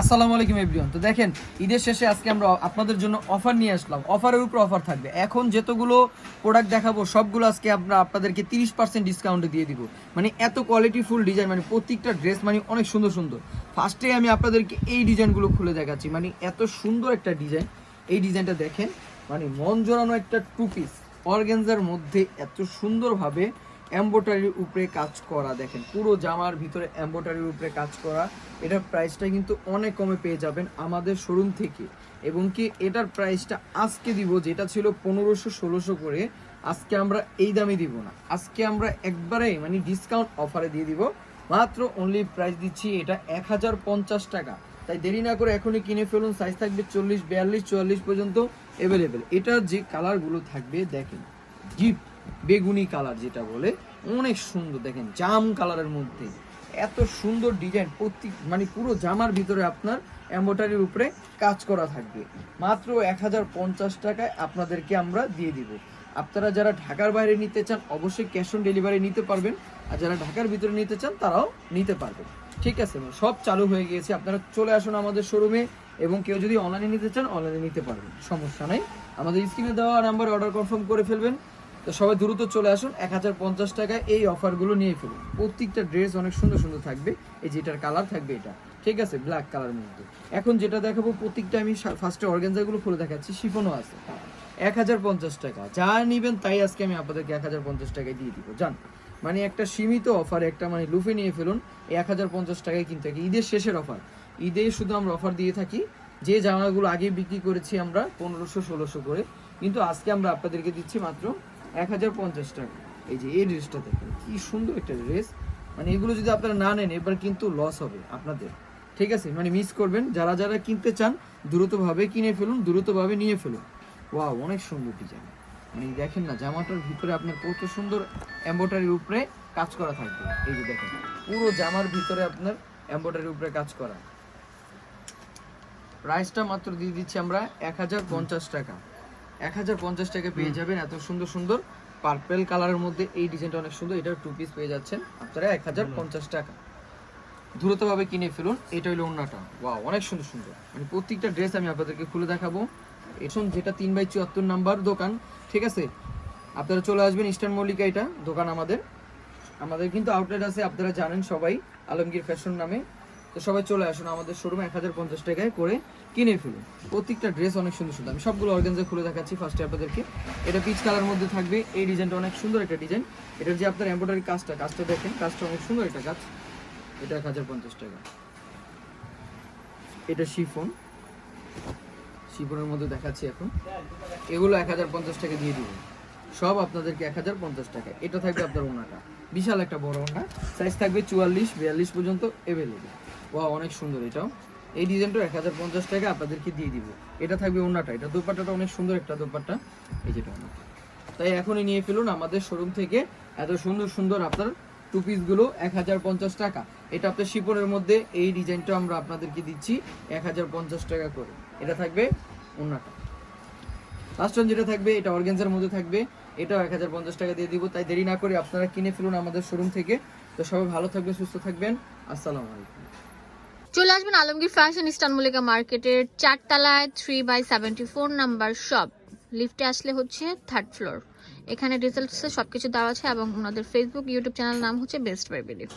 আসসালামু আলাইকুম এভরিওয়ান তো দেখেন, ঈদের শেষে আজকে আমরা আপনাদের জন্য অফার নিয়ে আসলাম। অফারের উপর অফার থাকবে। এখন যতগুলো প্রোডাক্ট দেখাবো, সবগুলো আজকে আমরা আপনাদেরকে তিরিশ পার্সেন্ট ডিসকাউন্টে দিয়ে দিব। মানে এত কোয়ালিটি ফুল ডিজাইন মানে প্রত্যেকটা ড্রেস মানে অনেক সুন্দর সুন্দর। ফার্স্টে আমি আপনাদেরকে এই ডিজাইনগুলো খুলে দেখাচ্ছি। মানে এত সুন্দর একটা ডিজাইন এই ডিজাইনটা দেখেন মানে মন জোড়ানো একটা টু পিস অর্গেনজার মধ্যে এত সুন্দরভাবে এম্বোটারির উপরে কাজ করা, দেখেন, পুরো জামার ভিতরে এম্বোটারির উপরে কাজ করা, এটার প্রাইসটা কিন্তু অনেক কমে পেয়ে যাবেন আমাদের শোরুম থেকে। এবং কি এটার প্রাইসটা আজকে দিব, যেটা ছিল পনেরোশো ষোলোশো করে, আজকে আমরা এই দামে দিব না। আজকে আমরা একবারে মানে ডিসকাউন্ট অফারে দিয়ে দিব, মাত্র অনলি প্রাইস দিচ্ছি এটা এক হাজার পঞ্চাশ টাকা। তাই দেরি না করে এখনই কিনে ফেলুন সাইজ থাকবে চল্লিশ, বিয়াল্লিশ, চুয়াল্লিশ পর্যন্ত অ্যাভেলেবেল এটার যে কালারগুলো থাকবে, দেখেন জিপ বেগুনি কালার যেটা বলে, অনেক সুন্দর। দেখেন, জাম কালারের মধ্যে। এত সুন্দর ডিজাইন প্রত্যেক মানে পুরো জামার ভিতরে আপনার এম্বোটারির উপরে কাজ করা থাকবে। মাত্র এক হাজার পঞ্চাশ টাকায় আপনাদেরকে আমরা দিয়ে দিব। আপনারা যারা ঢাকার বাইরে নিতে চান, অবশ্যই ক্যাশ অন ডেলিভারি নিতে পারবেন। আর যারা ঢাকার ভিতরে নিতে চান, তারাও নিতে পারবেন। ঠিক আছে, সব চালু হয়ে গিয়েছে। আপনারা চলে আসুন আমাদের শোরুমে এবং কেউ যদি অনলাইনে নিতে চান অনলাইনে নিতে পারবেন। সমস্যা নাই। আমাদের স্ক্রিনে দেওয়া নাম্বার অর্ডার কনফার্ম করে ফেলবেন। তো সবাই দ্রুত চলে আসুন, এক হাজার পঞ্চাশ টাকায় এই অফারগুলো নিয়ে ফেলুন। প্রত্যেকটা ড্রেস অনেক সুন্দর সুন্দর থাকবে, এই যেটার কালার থাকবে এটা। ঠিক আছে ব্ল্যাক কালার মধ্যে। এখন যেটা দেখাবো, প্রত্যেকটা আমি ফার্স্টে অর্গানজাগুলো খুলে দেখাচ্ছি, শিফনও আছে। এক হাজার পঞ্চাশ টাকা, যা নিবেন তাই আজকে আমি আপনাদেরকে এক হাজার পঞ্চাশ টাকায় দিয়ে দিব। জান মানে একটা সীমিত অফার একটা মানে লুফে নিয়ে ফেলুন এক হাজার পঞ্চাশ টাকায় কিনতে থাকি ঈদের শেষের অফার ঈদে শুধু আমরা অফার দিয়ে থাকি, যে জামাগুলো আগে বিক্রি করেছি আমরা পনেরোশো, ষোলোশো করে। কিন্তু আজকে আমরা আপনাদেরকে দিচ্ছি মাত্র এক হাজার পঞ্চাশ টাকা। এই যে এই ড্রেসটা দেখেন, কি সুন্দর একটা ড্রেস মানে এগুলো যদি আপনারা না নেন, এবার কিন্তু লস হবে আপনাদের। ঠিক আছে? মানে মিস করবেন। যারা যারা কিনতে চান, দ্রুতভাবে কিনে ফেলুন, দ্রুতভাবে নিয়ে ফেলুন। ওয়াও অনেক সুন্দর ডিজাইন মানে দেখেন না, জামাটার ভিতরে আপনার কত সুন্দর এম্বোটারির উপরে কাজ করা থাকবে। এই যে দেখেন, পুরো জামার ভিতরে আপনার এম্বোটারির উপরে কাজ করা। প্রাইসটা মাত্র দিয়ে দিচ্ছি আমরা এক হাজার পঞ্চাশ টাকা। এক হাজার পঞ্চাশ টাকা পেয়ে যাবেন। এত সুন্দর সুন্দর পার্পেল কালারের মধ্যে এই ডিজাইনটা অনেক সুন্দর। এটার টু পিস পেয়ে যাচ্ছেন। আপনারা এক হাজার পঞ্চাশ টাকা। দ্রুতভাবে কিনে ফেলুন। এটা হলো অন্যটা ওয়াও অনেক সুন্দর সুন্দর। মানে প্রত্যেকটা ড্রেস আমি আপনাদেরকে খুলে দেখাবো। এখন যেটা তিন বাই চুয়াত্তর নাম্বার দোকান ঠিক আছে? আপনারা চলে আসবেন ইস্টার্ন মল্লিকা এটা দোকান আমাদের। আমাদের কিন্তু আউটলেট আছে আপনারা জানেন সবাই আলমগীর ফ্যাশন নামে। তো সবাই চলে আসুন আমাদের শোরুমে এক হাজার পঞ্চাশ টাকায় করে কিনে ফেলুন। প্রত্যেকটা ড্রেস অনেক সুন্দর সুন্দর। আমি সবগুলো অর্গানজা খুলে দেখাচ্ছি ফার্স্টে আপনাদেরকে। এটা পিচ কালার মধ্যে থাকবে। এই ডিজাইনটা অনেক সুন্দর একটা ডিজাইন। এটার যে আপনার এম্ব্রয়ডারি কাজটা কাজটা দেখেন, কাজটা অনেক সুন্দর একটা কাজ। এটা এক হাজার পঞ্চাশ টাকা। এটা শিফন। শিফনের মধ্যে দেখাচ্ছি এখন। এগুলো এক হাজার পঞ্চাশ টাকা দিয়ে দিব। সব আপনাদেরকে এক হাজার পঞ্চাশ টাকা। এটা থাকবে আপনার ওনাটা। বিশাল একটা বড় ওনা। সাইজ থাকবে চুয়াল্লিশ, বিয়াল্লিশ পর্যন্ত এভেলেবেল অনেক সুন্দর এটাও। এই ডিজাইনটা এক হাজার পঞ্চাশ টাকা আপনাদেরকে দিয়ে দিব। এটা থাকবে ওনাটা এটা দোপাট্টাটা অনেক সুন্দর একটা দোপাট্টা। এই যেটা ওনাটা তাই এখনই নিয়ে ফেলুন আমাদের শোরুম থেকে। এত সুন্দর সুন্দর আপনার টু পিসগুলো এক হাজার পঞ্চাশ টাকা। এটা আপনার শিপনের মধ্যে এই ডিজাইনটা আমরা আপনাদেরকে দিচ্ছি এক হাজার পঞ্চাশ টাকা করে। এটা থাকবে ওনাটা লাস্ট ওয়ান যেটা থাকবে, এটা অর্গেন্সের মধ্যে থাকবে। এটাও এক হাজার পঞ্চাশ টাকা দিয়ে দিব। তাই দেরি না করে আপনারা কিনে ফেলুন আমাদের শোরুম থেকে। তো সবাই ভালো থাকবেন, সুস্থ থাকবেন। আসসালামু আলাইকুম। চলে আসবেন আলমগীর ফ্যাশন ইস্টার্ন মল্লিকা মার্কেটের চারতলায় three by seventy four number shop লিফটে আসলে হচ্ছে থার্ড ফ্লোর এখানে ডিটেলসে সবকিছু দেওয়া আছে এবং ওনাদের ফেসবুক ইউটিউব চ্যানেল নাম হচ্ছে বেস্ট বাই বিলিভ